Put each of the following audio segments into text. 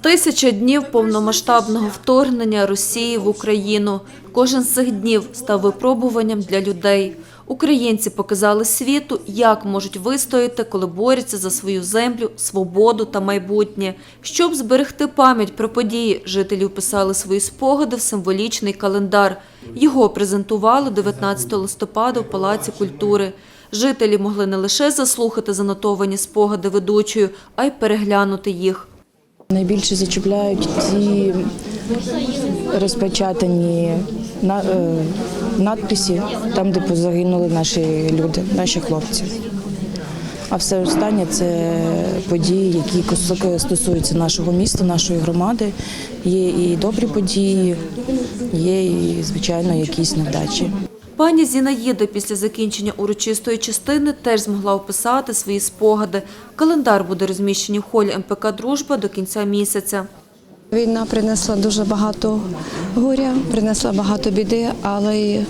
Тисяча днів повномасштабного вторгнення Росії в Україну. Кожен з цих днів став випробуванням для людей. Українці показали світу, як можуть вистояти, коли борються за свою землю, свободу та майбутнє. Щоб зберегти пам'ять про події, жителі вписали свої спогади в символічний календар. Його презентували 19 листопада в Палаці культури. Жителі могли не лише заслухати занотовані спогади ведучою, а й переглянути їх. Найбільше зачіпляють ті розпечатані е, надписи, там, де загинули наші люди, наші хлопці. А все останнє це події, які стосуються нашого міста, нашої громади. Є і добрі події, є і, звичайно, якісь невдачі. Пані Зінаїда після закінчення урочистої частини теж змогла описати свої спогади. Календар буде розміщений в холі МПК «Дружба» до кінця місяця. Війна принесла дуже багато горя, принесла багато біди, але е,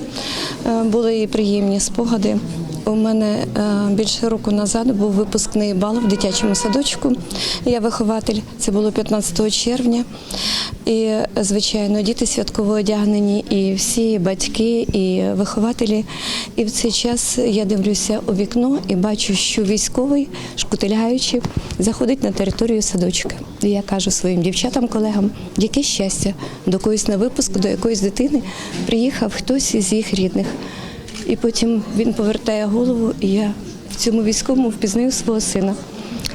були і приємні спогади. У мене е, більше року назад був випускний бал в дитячому садочку. Я вихователь, це було 15 червня. І, звичайно, діти святково одягнені, і всі батьки, і вихователі. І в цей час я дивлюся у вікно і бачу, що військовий, шкутильгаючи, заходить на територію садочка. І я кажу своїм дівчатам, колегам, яке щастя, до когось на випуск, до якоїсь дитини приїхав хтось із їх рідних. І потім він повертає голову, і я в цьому військовому впізнаю свого сина.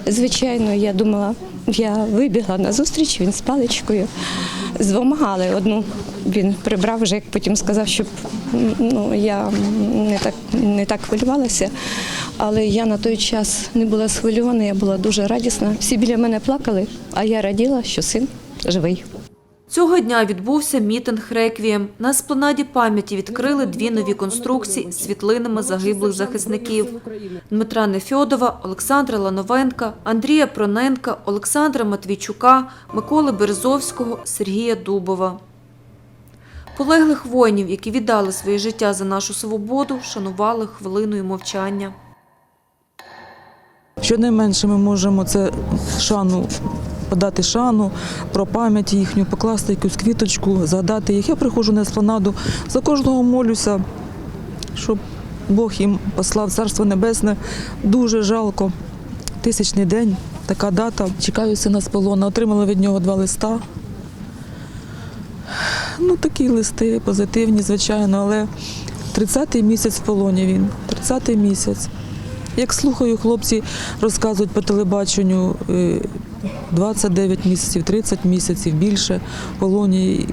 Звичайно, я думала, я вибігла на зустріч, він з паличкою. З двома, але одну він прибрав вже, як потім сказав, щоб ну, я не так, не так хвилювалася. Але я на той час не була схвильована, я була дуже радісна. Всі біля мене плакали, а я раділа, що син живий. Цього дня відбувся мітинг «Реквієм». На еспланаді пам'яті відкрили дві нові конструкції з світлинами загиблих захисників. Дмитра Нефьодова, Олександра Лановенка, Андрія Проненка, Олександра Матвійчука, Миколи Березовського, Сергія Дубова. Полеглих воїнів, які віддали своє життя за нашу свободу, шанували хвилиною мовчання. Щонайменше ми можемо це шану подати шану про пам'ять їхню, покласти якусь квіточку, згадати їх. Я приходжу на еспланаду, за кожного молюся, щоб Бог їм послав Царство Небесне. Дуже жалко. Тисячний день, така дата. Чекаю сина з полона. Отримала від нього два листа. Ну, такі листи позитивні, звичайно, але 30-й місяць в полоні він. 30-й місяць. Як слухаю, хлопці розказують по телебаченню е, 29 місяців, 30 місяців більше в полоні.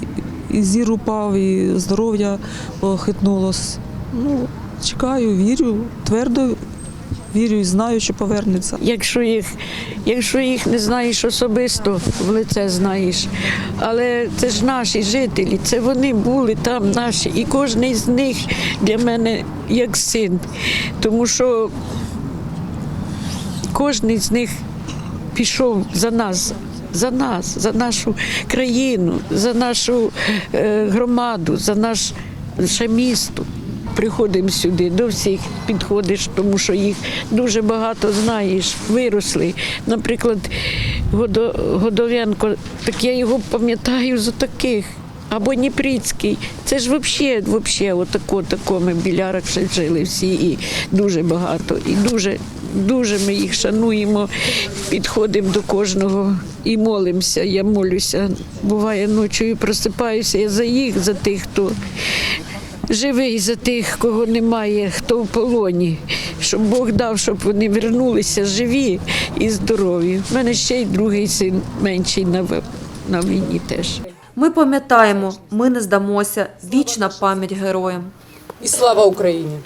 І зір упав, і здоров'я похитнулось. Ну, чекаю, вірю, твердо вірю і знаю, що повернеться. Якщо їх, якщо їх не знаєш особисто, в лице знаєш. Але це ж наші жителі, це вони були там наші. І кожен з них для мене як син. Тому що кожен з них пішов за нас. За нас, за нашу країну, за нашу е, громаду, за наш, наше місто. Приходимо сюди, до всіх підходиш, тому що їх дуже багато знаєш, виросли. Наприклад, Годо, Годовенко, так я його пам'ятаю за таких. Або Дніприцький. Це ж взагалі, взагалі, отако, тако ми в білярах ще жили всі і дуже багато. І дуже, дуже ми їх шануємо, підходимо до кожного і молимося. Я молюся. Буває ночою просипаюся я за їх, за тих, хто живий, за тих, кого немає, хто в полоні. Щоб Бог дав, щоб вони вернулися живі і здорові. У мене ще й другий син менший на, на війні теж. Ми пам'ятаємо, ми не здамося. Вічна пам'ять героям. І слава Україні!